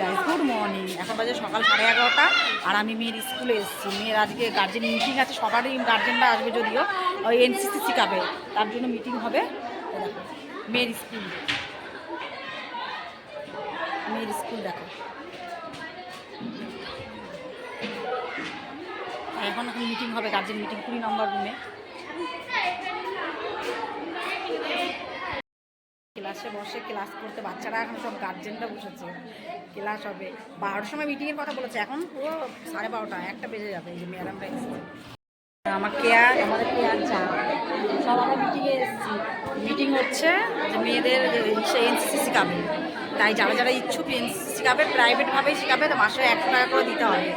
Guys good morning এখন বাজে সকাল সাড়ে এগারোটা, আর আমি মেয়ের স্কুলে এসেছি। মেয়ের আজকে গার্জেন মিটিং আছে, সবারই গার্জেনরা আসবে যদিও, ওই এনসিসি শেখাবে তার জন্য মিটিং হবে। মেয়ের স্কুল। মেয়ের স্কুল দেখো। এখন এখন মিটিং হবে গার্জেন মিটিং কুড়ি নম্বর রুমে ক্লাসে বসে ক্লাস করতে বাচ্চারা এখন সব গার্জেনরা বসেছে। ক্লাস হবে। বারোটার সময় মিটিংয়ের কথা বলেছে। এখন পুরো সাড়ে বারোটা, একটা বেজে যাবে এই যে ম্যাডামরা এসেছে। আমার কেয়ার আমাদের কেয়ার চা সব আমরা মিটিংয়ে এসেছি। মিটিং হচ্ছে যে মেয়েদের সে এনসিসি শেখাবে তাই যারা যারা ইচ্ছুক এনসিসি শেখাবে প্রাইভেটভাবেই শেখাবে তো মাসে একশো টাকা করে দিতে হবে।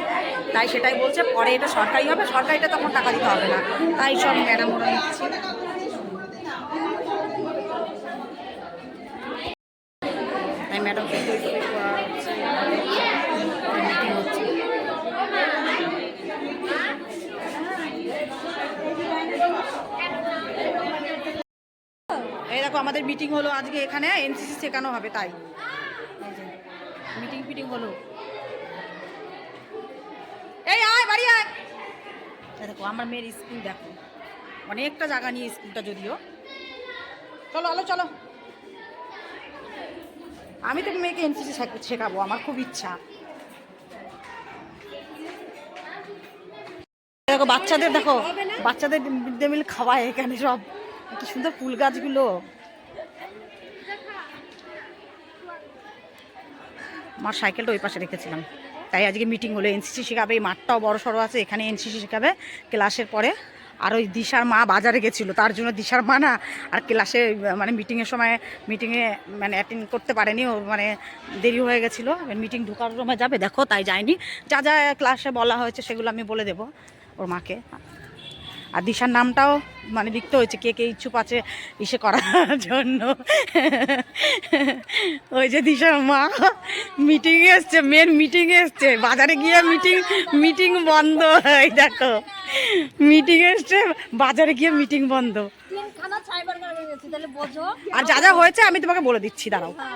তাই সেটাই বলছে। পরে এটা সরকারি হবে, সরকারিটা তখন টাকা দিতে হবে না। তাই সব ম্যাডাম ওরা নিচ্ছে। এই দেখো, আমাদের মিটিং হলো আজকে এখানে এনসিসি শেখানো হবে, তাই। মিটিং ফিটিং হলো। এই আয়, বাড়ি আয়। দেখো, আমার মেয়ের স্কুল দেখো। অনেকটা জায়গা নিয়ে স্কুলটা যদিও। চলো, আলো, চলো। আমি তো মেয়েকে এনসিসি শেখাবো, আমার খুব ইচ্ছা। দেখো, বাচ্চাদের দেখো, বাচ্চাদের মিড ডে মিল খাওয়ায় এখানে সব। কি সুন্দর ফুল গাছগুলো। আমার সাইকেলটা ওই পাশে রেখেছিলাম। তাই আজকে মিটিং হলো। এনসিসি শেখাবে, এই মাঠটাও বড় সড়ো আছে, এখানে এনসিসি শেখাবে ক্লাসের পরে। আর ওই দিশার মা বাজারে গেছিল, তার জন্য দিশার মা না আর ক্লাসে মানে মিটিংয়ের সময় মিটিংয়ে মানে অ্যাটেন্ড করতে পারেনি, ও মানে দেরি হয়ে গেছিল মিটিং ঢোকার সময় যাবে, দেখো তাই যায়নি। যা যা ক্লাসে বলা হয়েছে সেগুলো আমি বলে দেবো ওর মাকে। আর দিশার নামটাও মানে লিখতে হয়েছে, কে কে ইচ্ছুক আছে ইসে করার জন্য। ওই যে দিশার মা মিটিংয়ে এসছে মেন মিটিংয়ে এসছে, বাজারে গিয়ে মিটিং মিটিং বন্ধ, এই দেখো। মিটিং এসছে বাজারে গিয়ে মিটিং বন্ধ। আর যা যা হয়েছে আমি তোমাকে বলে দিচ্ছি দাঁড়াও।